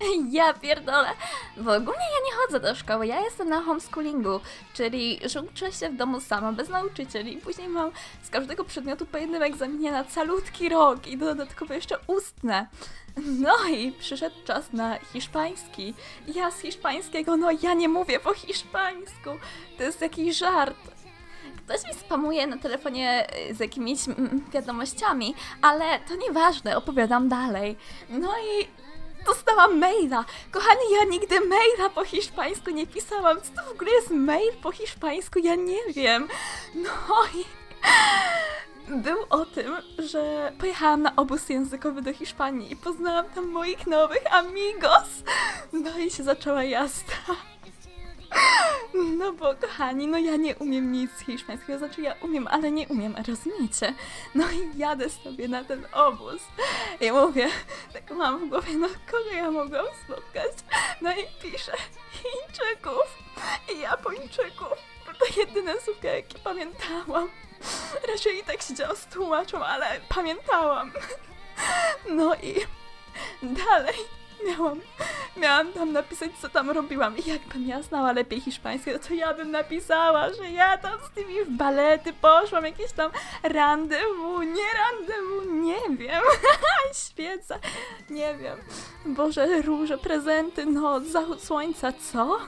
Ja pierdolę. W ogóle ja nie chodzę do szkoły, ja jestem na homeschoolingu, czyli uczę się w domu sama, bez nauczycieli. Później mam z każdego przedmiotu po jednym egzaminie na calutki rok i dodatkowo jeszcze ustne. No i przyszedł czas na hiszpański. Ja z hiszpańskiego, no ja nie mówię po hiszpańsku. To jest jakiś żart. Ktoś mi spamuje na telefonie y, z jakimiś mm, wiadomościami, ale to nieważne, opowiadam dalej. No i dostałam maila. Kochani, ja nigdy maila po hiszpańsku nie pisałam. Co to w ogóle jest mail po hiszpańsku? Ja nie wiem. No i był o tym, że pojechałam na obóz językowy do Hiszpanii i poznałam tam moich nowych amigos. No i się zaczęła jazda. No bo kochani, no ja nie umiem nic hiszpańskiego, znaczy ja umiem, ale nie umiem, rozumiecie? No i jadę sobie na ten obóz i mówię, tak mam w głowie, no kogo ja mogłam spotkać? No i piszę Chińczyków i Japończyków, to jedyne słówka, jakie pamiętałam. Raczej i tak się działo z tłumaczą, ale pamiętałam. No i dalej miałam, miałam tam napisać, co tam robiłam. I jakbym ja znała lepiej hiszpańskie, to ja bym napisała, że ja tam z tymi w balety poszłam, jakieś tam rendezvous, nie rendezvous, nie wiem. Świeca, nie wiem. Boże, róże, prezenty, no, zachód słońca, co?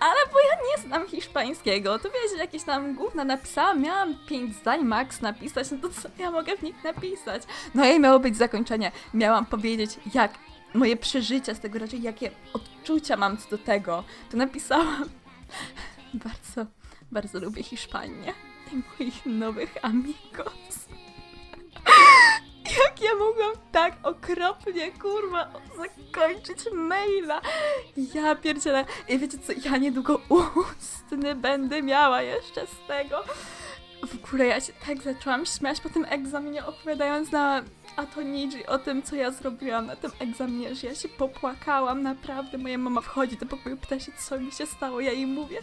Ale bo ja nie znam hiszpańskiego, to wiecie, jakieś tam gówna napisałam, miałam pięć zdań max napisać, no to co ja mogę w nich napisać? No i miało być zakończenie, miałam powiedzieć, jak moje przeżycia z tego, raczej jakie odczucia mam co do tego, to napisałam. Bardzo, bardzo lubię Hiszpanię i moich nowych amigos. Jak ja mogłam tak okropnie, kurwa, zakończyć maila? Ja pierdzielę. I wiecie co, ja niedługo ustny będę miała jeszcze z tego. W ogóle ja się tak zaczęłam śmiać po tym egzaminie, opowiadając na Atoniji o tym, co ja zrobiłam na tym egzaminie, że ja się popłakałam, naprawdę. Moja mama wchodzi do pokoju, pyta się, co mi się stało. Ja jej mówię,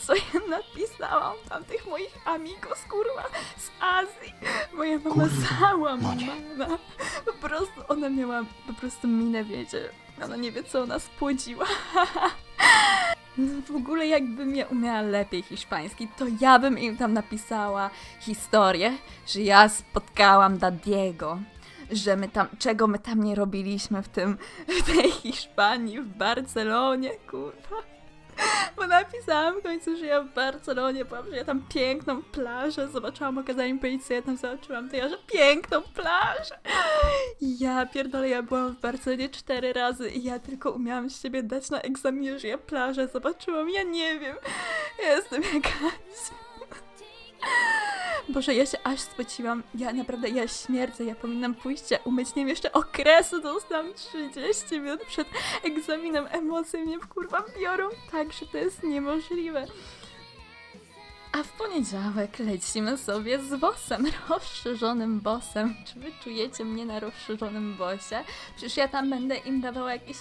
co ja napisałam tam tych moich amigos, kurwa, z Azji. Moja mama Kurwa, załamana. Po prostu ona miała po prostu minę, wiecie. Ona nie wie, co ona spłodziła. No w ogóle jakbym ja umiała lepiej hiszpański, to ja bym im tam napisała historię, że ja spotkałam Dadiego, że my tam, czego my tam nie robiliśmy w tym, w tej Hiszpanii, w Barcelonie, kurwa. Bo napisałam w końcu, że ja w Barcelonie byłam, że ja tam piękną plażę zobaczyłam, okazała powiedzieć, co ja tam zobaczyłam, to ja, że piękną plażę. Ja pierdolę, ja byłam w Barcelonie cztery razy i ja tylko umiałam z siebie dać na egzaminie, że ja plażę zobaczyłam, ja nie wiem, ja jestem jakaś... Boże, ja się aż spociłam. Ja naprawdę, ja śmierdzę, ja powinnam pójść się umyć. Nie wiem, jeszcze okresu dostałam 30 minut przed egzaminem. Emocje mnie kurwa biorą tak, że to jest niemożliwe. A w poniedziałek lecimy sobie z bossem, rozszerzonym bossem. Czy wy czujecie mnie na rozszerzonym bossie? Przecież ja tam będę im dawała jakieś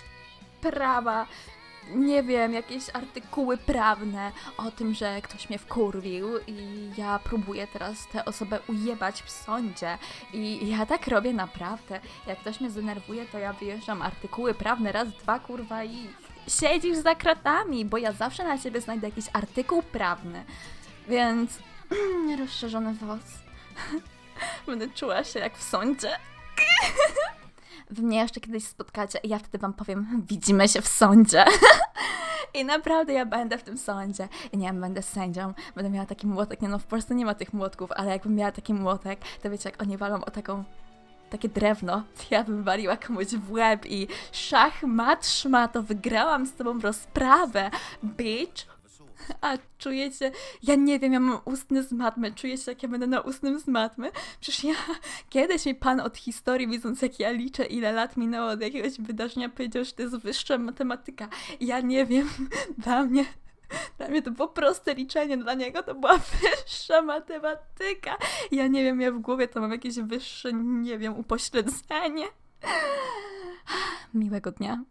prawa, nie wiem, jakieś artykuły prawne o tym, że ktoś mnie wkurwił i ja próbuję teraz tę osobę ujebać w sądzie. I ja tak robię naprawdę. Jak ktoś mnie zdenerwuje, to ja wyjeżdżam artykuły prawne raz, dwa, kurwa i siedzisz za kratami, bo ja zawsze na ciebie znajdę jakiś artykuł prawny. Więc rozszerzony włos. Będę czuła się jak w sądzie. Wy mnie jeszcze kiedyś spotkacie i ja wtedy wam powiem, widzimy się w sądzie. I naprawdę ja będę w tym sądzie. I nie wiem, będę sędzią, będę miała taki młotek. Nie no, w Polsce nie ma tych młotków, ale jakbym miała taki młotek, to wiecie, jak oni walą o taką takie drewno, to ja bym waliła komuś w łeb i szach, mat, szmato, wygrałam z tobą rozprawę, bitch. A czujecie, ja nie wiem, ja mam ustny z matmy, czuję się jak ja będę na ustnym z matmy. Przecież ja, kiedyś mi pan od historii, widząc jak ja liczę, ile lat minęło od jakiegoś wydarzenia, powiedział, że to jest wyższa matematyka. Ja nie wiem, dla mnie, dla mnie to było proste liczenie, dla niego to była wyższa matematyka. Ja nie wiem, ja w głowie to mam jakieś wyższe, nie wiem, upośledzenie. Miłego dnia.